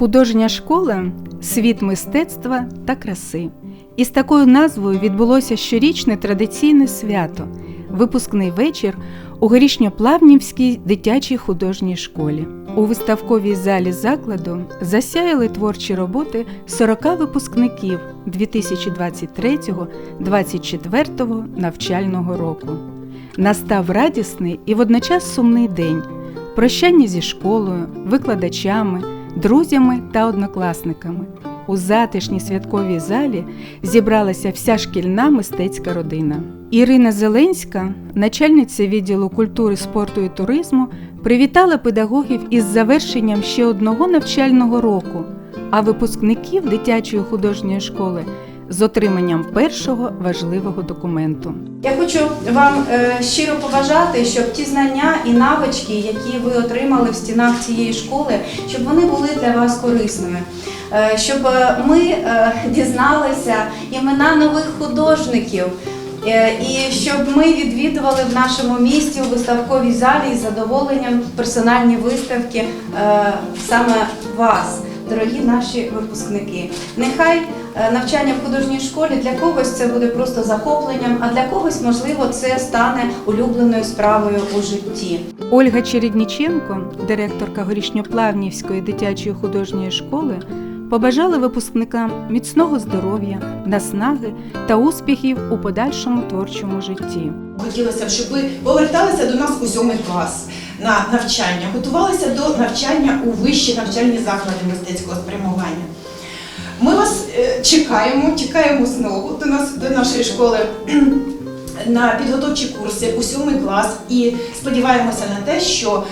Художня школа світ мистецтва та краси. І з такою назвою відбулося щорічне традиційне свято випускний вечір у Горішньоплавнівській дитячій художній школі. У виставковій залі закладу засяяли творчі роботи 40 випускників 2023-2024 навчального року. Настав радісний і водночас сумний день прощання зі школою, викладачами, друзями та однокласниками. У затишній святковій залі зібралася вся шкільна мистецька родина. Ірина Зеленська, начальниця відділу культури, спорту і туризму, привітала педагогів із завершенням ще одного навчального року, а випускників дитячої художньої школи з отриманням першого важливого документу. Я хочу вам е, щиро побажати, щоб ті знання і навички, які ви отримали в стінах цієї школи, щоб вони були для вас корисними. Е, Щоб е, ми дізналися імена нових художників, і щоб ми відвідували в нашому місті у виставковій залі із задоволенням персональні виставки саме вас, дорогі наші випускники. Нехай е, навчання в художній школі для когось це буде просто захопленням, а для когось, можливо, це стане улюбленою справою у житті. Ольга Чередніченко, директорка Горішньоплавнівської дитячої художньої школи, побажала випускникам міцного здоров'я, наснаги та успіхів у подальшому творчому житті. Хотілося б, щоб ви поверталися до нас у сьомий клас на навчання, готувалися до навчання у вищі навчальні заклади мистецького спрямування. Ми вас е, чекаємо, чекаємо знову до нас до нашої школи на підготовчі курси у сьомий клас і сподіваємося на те, що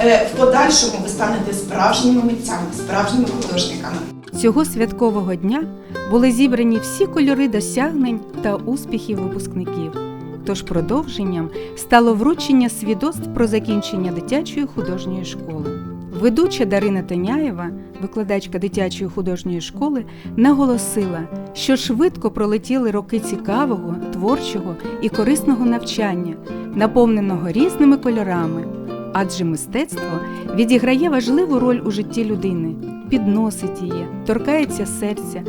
е, в подальшому ви станете справжніми митцями, справжніми художниками. Цього святкового дня були зібрані всі кольори досягнень та успіхів випускників. Тож продовженням стало вручення свідоцтв про закінчення дитячої художньої школи. Ведуча Дарина Теняєва, викладачка дитячої художньої школи, наголосила, що швидко пролетіли роки цікавого, творчого і корисного навчання, наповненого різними кольорами. Адже мистецтво відіграє важливу роль у житті людини, підносить її, торкається серця,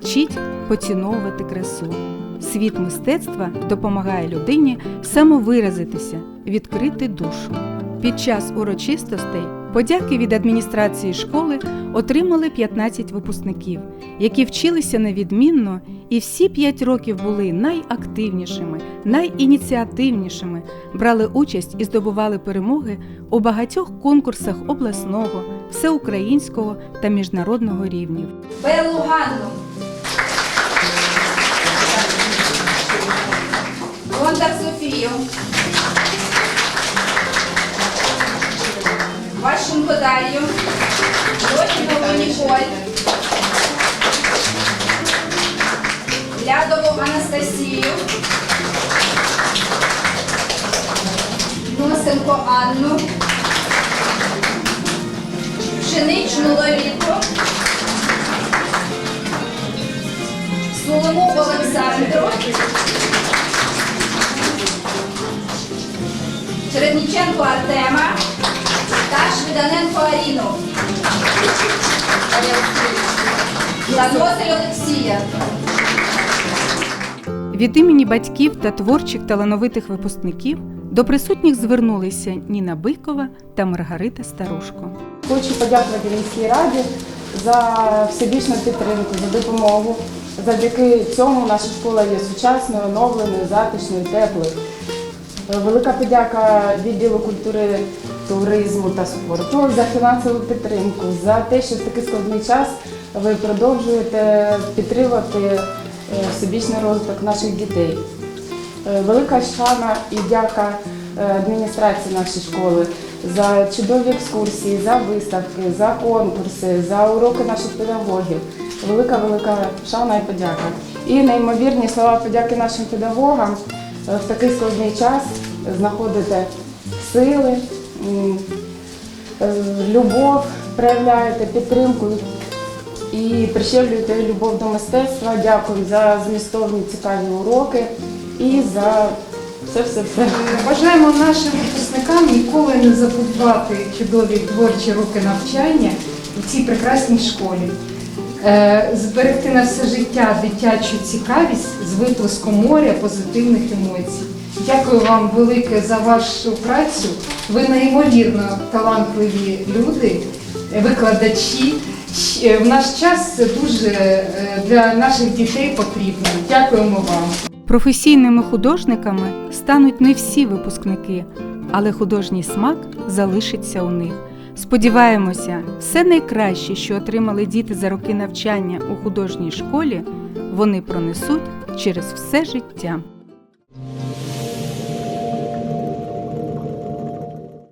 вчить поціновувати красу. Світ мистецтва допомагає людині самовиразитися, відкрити душу. Під час урочистостей подяки від адміністрації школи отримали 15 випускників, які вчилися невідмінно і всі 5 років були найактивнішими, найініціативнішими, брали участь і здобували перемоги у багатьох конкурсах обласного, всеукраїнського та міжнародного рівнів. Беллу Бондар Софію. Ващенко Дар'ю. Лохінову Ніколь. Лядову Анастасію. Носенко Анну. Пшеничну Лоліту. Солому Олександру. Чередніченко Артема та Швиданенко Аріну. Ланосель Олексія. Від імені батьків та творчих талановитих випускників до присутніх звернулися Ніна Бикова та Маргарита Старушко. Хочу подякувати міській раді за всебічну підтримку, за допомогу. Завдяки цьому наша школа є сучасною, оновленою, затишною, теплою. Велика подяка відділу культури, туризму та спорту за фінансову підтримку, за те, що в такий складний час ви продовжуєте підтримувати е, всебічний розвиток наших дітей. Е, Велика шана і дяка е, адміністрації нашої школи за чудові екскурсії, за виставки, за конкурси, за уроки наших педагогів. Велика велика шана і подяка. І неймовірні слова подяки нашим педагогам е, в такий складний час знаходите сили, е, любов, проявляєте підтримку і прищеплюєте любов до мистецтва. Дякую за змістовні цікаві уроки і за все все все. Бажаємо нашим випускникам ніколи не забувати чудові творчі роки навчання у цій прекрасній школі. Е, Зберегти на все життя дитячу цікавість з виплеском моря позитивних емоцій. Дякую вам велике за вашу працю. Ви неймовірно талантливі люди, викладачі. В наш час це дуже е, для наших дітей потрібно. Дякуємо вам. Професійними художниками стануть не всі випускники, але художній смак залишиться у них. Сподіваємося, все найкраще, що отримали діти за роки навчання у художній школі, вони пронесуть через все життя.